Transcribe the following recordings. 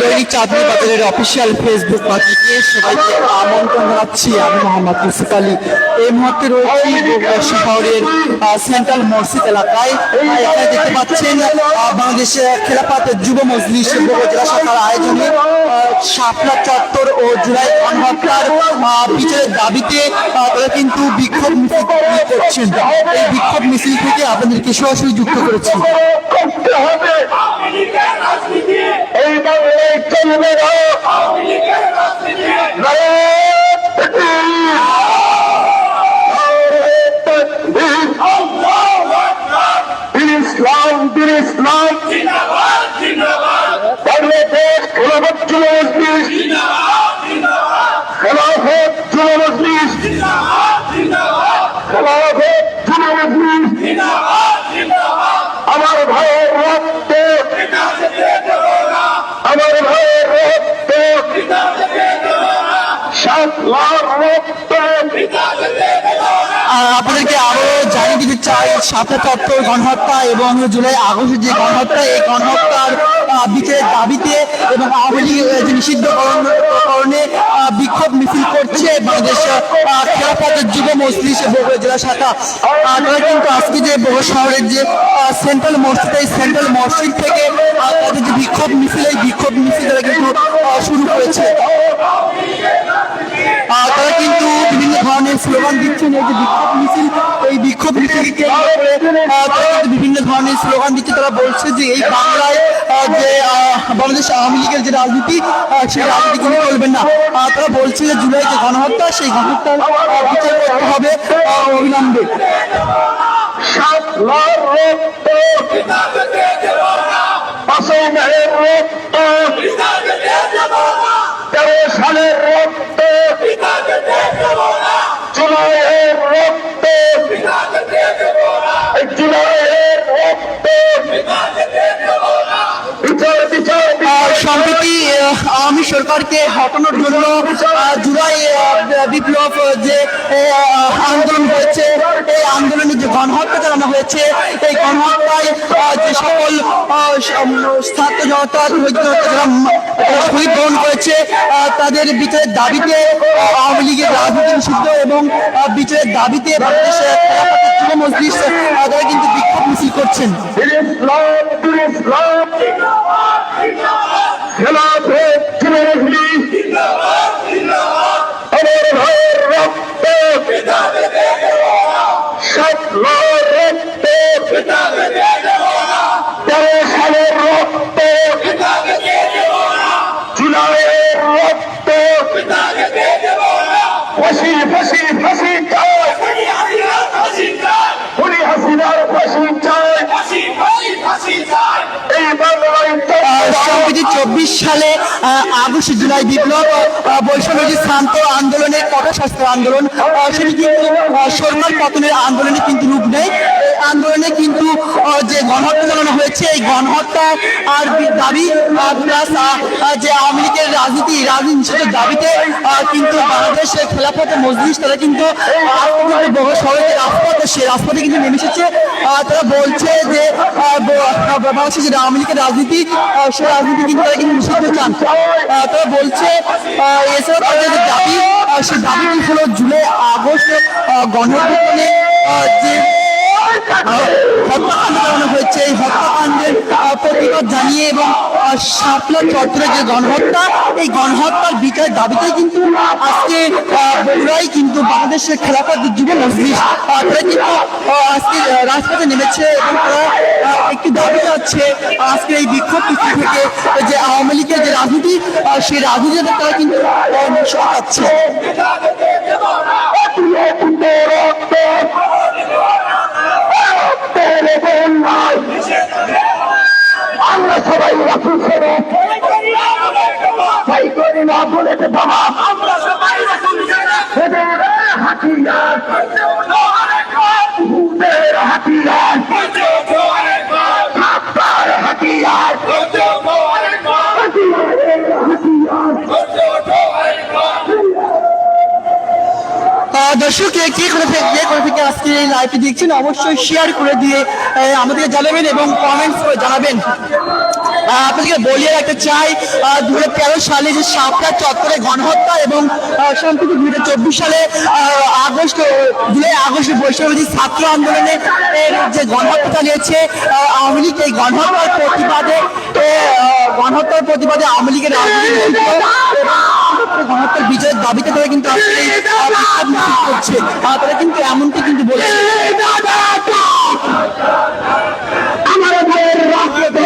দৈনিক চাঁদনি বাজারের official Facebook পাত্রিকে সবাইকে আমন্ত্রণ জানাচ্ছি। আমি মোহাম্মদ ইউসুফ আলী। এই মুহূর্তে রয়েছি শহরের সেন্ট্রাল মসজিদ এলাকায়। এখানে দেখতে পাচ্ছেন বাংলাদেশ খেলাপাত যুব মজলিস জেলা শাখার আয়োজনে শাপলা চত্বর ও জুলাই গণহত্যার বিচারের দাবিতে তারা কিন্তু বিক্ষোভ মিছিল করছেন। এই বিক্ষোভ মিছিল থেকে আপনাদেরকে সরাসরি যুক্ত করেছি। বাংলাদেশ খেলাফত যুব মজলিস। খেলাফত যুব মজলিস। খেলাফত যুব মজলিস। আমার রক্ত। আমার ভাইয়ের রক্ত। সাত আপনাদেরকে আরও চাই তত্ত্ব গণহত্যা এবং জুলাই আগস্টের যে গণহত্যা, এই গণহত্যার বিচারের দাবিতে এবং আওয়ামী লীগের যে নিষিদ্ধকরণে বিক্ষোভ মিছিল করছে বাংলাদেশ খেলাফতের যুব মজলিস বগুড়া জেলা শাখা। তারা কিন্তু আজকে যে বগুড়া শহরের যে সেন্ট্রাল মসজিদ, এই সেন্ট্রাল মসজিদ থেকে তাদের যে বিক্ষোভ মিছিল, এই বিক্ষোভ মিছিল তারা কিন্তু শুরু করেছে তারা কিন্তু বিভিন্ন ধরনের স্লোগান দিচ্ছেন, এই যে বিক্ষোভ মিছিল, এই বিক্ষোভ মিছিলকে বিভিন্ন ধরনের স্লোগান দিচ্ছে। তারা বলছে যে এই বাংলায় যে বাংলাদেশ আওয়ামী লীগের যে রাজনীতি সেই রাজনীতি কোনো চলবে না। তারা বলছে যে জুলাই যে গণহত্যা, সেই গণহত্যার বিচার করতে হবে অবিলম্বে। রক্ত রক্ত সালের রক্ত। জুলাইয়ের রক্ত। জুলাইয়ের রক্ত। সম্প্রতি সরকারকে হটানোর জন্য জুলাই বিপ্লব যে যে গণহত্যা চালানো হয়েছে, এই গণহত্যায় যে সকল ছাত্র জনতা বরণ করেছে তাদের বিচারের দাবিতে আওয়ামী লীগের রাজনীতি নিষিদ্ধ এবং বিচারের দাবিতে যুব মজলিস তারা কিন্তু বিক্ষোভ মিছিল করছেন দিন ইসলাম দিন ইসলাম জিন্দাবাদ জিন্দাবাদ খেলাফত যুব মজলিস জিন্দাবাদ জিন্দাবাদ আমার ভাইয়ের রক্ত পিতা যেতে দেব না চব্বিশ সালে আগস্ট জুলাই বিপ্লব বৈষম্য যে শান্ত আন্দোলনের কঠোর শাস্ত্র আন্দোলন সেটি কিন্তু সরকার পতনের আন্দোলনে কিন্তু রূপ নেয়। আন্দোলনে কিন্তু যে গণহত্যা চালানো হয়েছে এই গণহত্যা আর দাবি প্লাস যে আওয়ামী লীগের রাজনীতি রাজনীতি দাবিতে কিন্তু বাংলাদেশের খেলাফত মজলিস তারা কিন্তু শহরে রাজপথ সে রাজপথে কিন্তু নেমে এসেছে। তারা বলছে যে বাংলাদেশের যে আওয়ামী লীগের রাজনীতি সে রাজনীতি কিন্তু তারা কিন্তু নিষিদ্ধ চান। তারা বলছে আহ, এছাড়া তাদের দাবি সেই দাবিটি হলো জুলাই আগস্ট আহ, যে হত্যাকাণ্ড এই হত্যাকাণ্ডের প্রতিবাদ জানিয়ে এবং শাপলা চত্বরে যে গণহত্যা এই গণহত্যার বিচারের দাবিতে কিন্তু আজকে আহ, কিন্তু বাংলাদেশের খেলাফত যুব মজলিস তারা কিন্তু আজকে রাজপথে নেমেছে এবং তারা একটি দাবি যাচ্ছে আজকে এই বিক্ষোভ থেকে যে আওয়ামী লীগের যে রাজনীতি সেই রাজনীতি তারা কিন্তু আহ, সরাচ্ছে পিতা যেতে দেব না রক্ত রক্তের বন্যায় আমরা সবাই রাখি ছেড়ে তাই করি না বলে বাবা আমরা সবাই দর্শক কে করে থেকে করে থেকে আজকে এই লাইভটি দেখছেন, অবশ্যই শেয়ার করে দিয়ে আমাদেরকে জানাবেন এবং কমেন্টস করে জানাবেন। আপনাদেরকে বলিয়ে রাখতে চাই দু হাজার তেরো সালে যে সাপটা চত্বরে গণহত্যা এবং সম্প্রতি দু হাজার চব্বিশ সালে আগস্ট, জুলাই, আগস্ট বৈষম্যবাদী ছাত্র আন্দোলনে যে গণহত্যা চালিয়েছে আওয়ামী লীগ এই গণহত্যার প্রতিবাদে গণহত্যার প্রতিবাদে আওয়ামী লীগের গণহত্যার বিজয়ের দাবিতে কিন্তু মিছিল করছে। তারা কিন্তু এমনটি কিন্তু বলেছে আমার ভাইয়ের রাজনীতি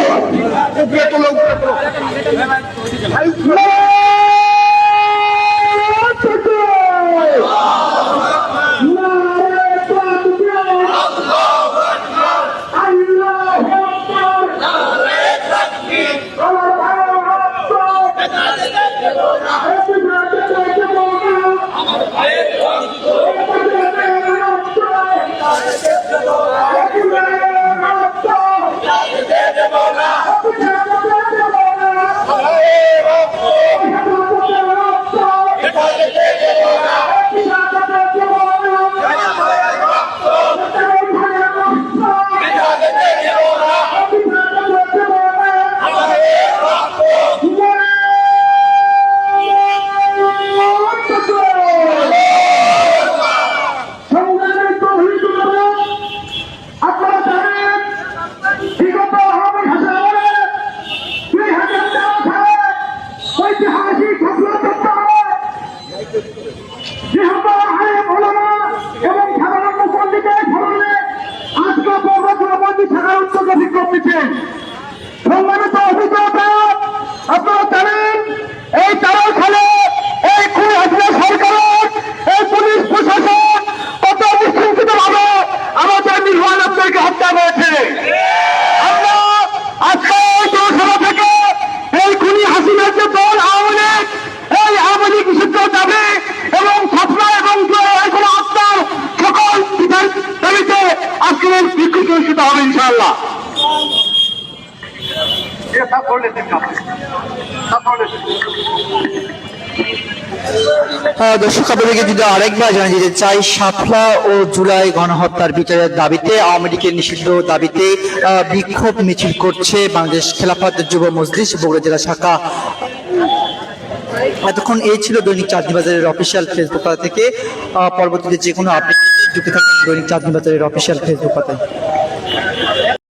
সম্মানিত অভিজ্ঞতা, আপনারা জানেন, এই তেরো সালে এই খুন হাসিনা সরকারের, এই পুলিশ প্রশাসন কত বিশৃঙ্খিত ভাবে আমাদের নির্মাণ আপনাদেরকে হত্যা করেছে। আজকে এই থেকে এই খুনি হাসিনার যে দল এই আওয়ামী লীগ নিষিদ্ধ এবং ছাত্রা এবং এগুলো আত্মার সকল দাবিতে এই হবে ইনশাআল্লাহ। এটা সব করলে দর্শক, আপনাদেরকে যদি আরেকবার জানিয়ে দিতে চাই সাফলা ও জুলাই গণহত্যার বিচারের দাবিতে আওয়ামী লীগের নিষিদ্ধ দাবিতে বিক্ষোভ মিছিল করছে বাংলাদেশ খেলাফত যুব মজলিস, বগুড়া জেলা শাখা। এতক্ষণ এই ছিল দৈনিক চাঁদনি বাজারের অফিসিয়াল ফেসবুক পাতা থেকে। পরবর্তীতে যে কোনো আপডেট যুক্ত থাকুন দৈনিক চাঁদনি অফিসিয়াল ফেসবুক পাতায়।